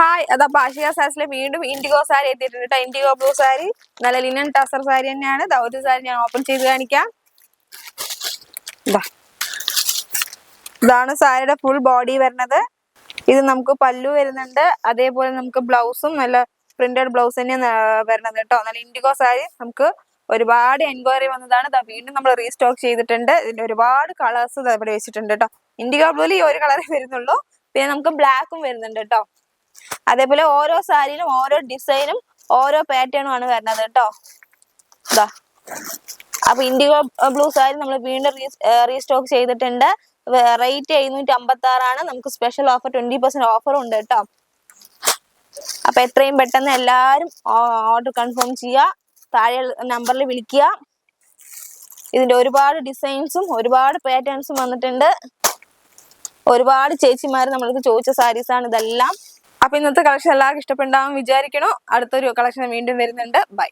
Hi അതാ പാഷിക സാസിലെ വീണ്ടും IndiGo sari എത്തിയിട്ടുണ്ട് കേട്ടോ ഇൻഡിഗോ ബ്ലൂ സാരി നല്ല ലിനൻ ടസർ സാരി തന്നെയാണ്. ദാ ഒരു സാരി ഞാൻ ഓപ്പൺ ചെയ്ത് കാണിക്കാം. ഇതാണ് സാരിയുടെ ഫുൾ ബോഡി വരുന്നത്. ഇത് നമുക്ക് പല്ലു വരുന്നുണ്ട്. അതേപോലെ നമുക്ക് ബ്ലൗസും നല്ല പ്രിന്റഡ് ബ്ലൗസ് തന്നെയാണ് വരുന്നത് കേട്ടോ നല്ല ഇൻഡിഗോ സാരി നമുക്ക് ഒരുപാട് എൻക്വയറി വന്നതാണ്. വീണ്ടും നമ്മൾ റീസ്റ്റോക്ക് ചെയ്തിട്ടുണ്ട്. ഇതിന്റെ ഒരുപാട് കളേഴ്സ് ഇവിടെ വെച്ചിട്ടുണ്ട് കേട്ടോ ഇൻഡിഗോ ബ്ലൂവിൽ ഈ ഒരു കളറേ വരുന്നുള്ളൂ. പിന്നെ നമുക്ക് ബ്ലാക്കും വരുന്നുണ്ട് കേട്ടോ അതേപോലെ ഓരോ സാരിയിലും ഓരോ ഡിസൈനും ഓരോ പാറ്റേണും ആണ് വരുന്നത് കേട്ടോ. ഇതാ അപ്പൊ ഇൻഡിഗോ ബ്ലൂ സാരി നമ്മൾ വീണ്ടും റീസ്റ്റോക്ക് ചെയ്തിട്ടുണ്ട്. റേറ്റ് എഴുന്നൂറ്റി അമ്പത്തി ആറാണ് നമുക്ക് സ്പെഷ്യൽ ഓഫർ ട്വന്റി പെർസെന്റ് ഓഫറും ഉണ്ട് കേട്ടോ. അപ്പൊ എത്രയും പെട്ടെന്ന് എല്ലാവരും ഓർഡർ കൺഫേം ചെയ്യുക താഴെ നമ്പറിൽ വിളിക്കുക. ഇതിന്റെ ഒരുപാട് ഡിസൈൻസും ഒരുപാട് പാറ്റേൺസും വന്നിട്ടുണ്ട്. ഒരുപാട് ചേച്ചിമാർ നമ്മൾക്ക് ചോദിച്ച സാരീസ് ആണ് ഇതെല്ലാം. അപ്പൊ ഇന്നത്തെ കളക്ഷൻ എല്ലാവർക്കും ഇഷ്ടപ്പെടാമെന്ന് വിചാരിക്കണോ അടുത്തൊരു കളക്ഷൻ വീണ്ടും വരുന്നുണ്ട്. ബൈ